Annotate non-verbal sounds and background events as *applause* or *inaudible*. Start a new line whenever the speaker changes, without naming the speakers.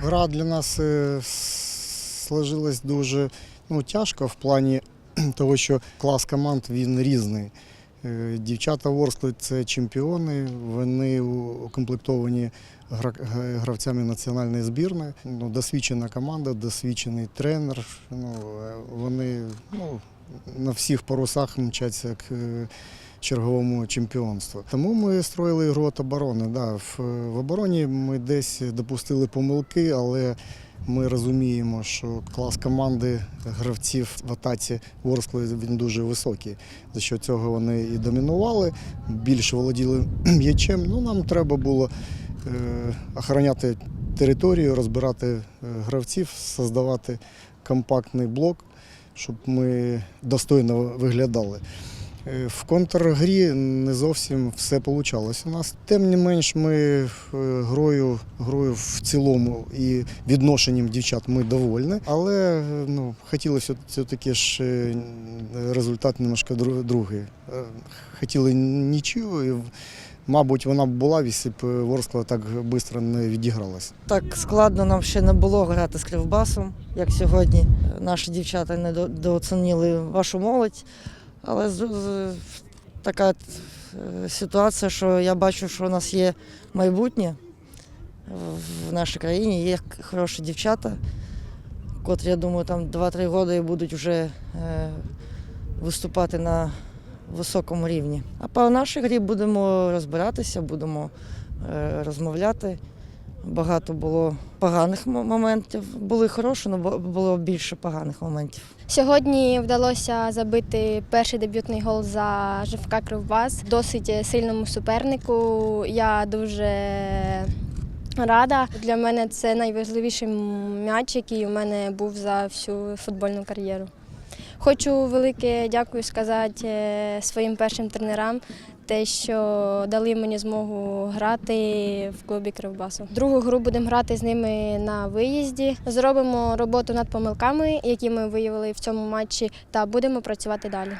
Гра для нас е, сложилась дуже ну, тяжко в плані *clears throat* того, що клас команд він різний. Е, Дівчата Ворскли це чемпіони, вони укомплектовані гравцями національної збірної. Ну, досвідчена команда, досвідчений тренер. Ну, е, вони ну, на всіх парусах мчаться к е, черговому чемпіонству. Тому ми строїли ігру від оборони. Да, в, в обороні ми десь допустили помилки, але ми розуміємо, що клас команди гравців в атаці Ворскли він дуже високий. За що цього вони і домінували, більше володіли *clears throat* м'ячем. Ну, нам треба було е, охороняти територію, розбирати е, гравців, создавати компактний блок, щоб ми достойно виглядали. Е, В контргрі не зовсім все вийшло у нас. Тим не менш, ми е, грою, грою в цілому і відношенням дівчат ми довольні, але е, ну, хотілося все-таки ж результат немножко дру- другий. Хотіли нічого, і, мабуть, вона б була, якщо б Ворскла так швидко не відігралась.
Так складно нам ще не було грати з Кривбасом, як сьогодні. Наші дівчата недооцінили вашу молодь. Але з- з- така е, ситуація, що я бачу, що у нас є майбутнє в нашій країні, є хороші дівчата, котрі, я думаю, там 2-3 роки будуть вже е, виступати на високому рівні. А по нашій грі будемо розбиратися, будемо е, розмовляти. Багато було поганих моментів. Були хороші, але було більше поганих моментів.
Сьогодні вдалося забити перший дебютний гол за ЖФК Кривбас. Досить сильному супернику. Я дуже рада. Для мене це найважливіший м'яч, який у мене був за всю футбольну кар'єру. Хочу велике дякую сказати е, своїм першим тренерам, те, що дали мені змогу грати в клубі Кривбасу. Другу гру будемо грати з ними на виїзді. Зробимо роботу над помилками, які ми виявили в цьому матчі, та будемо працювати далі.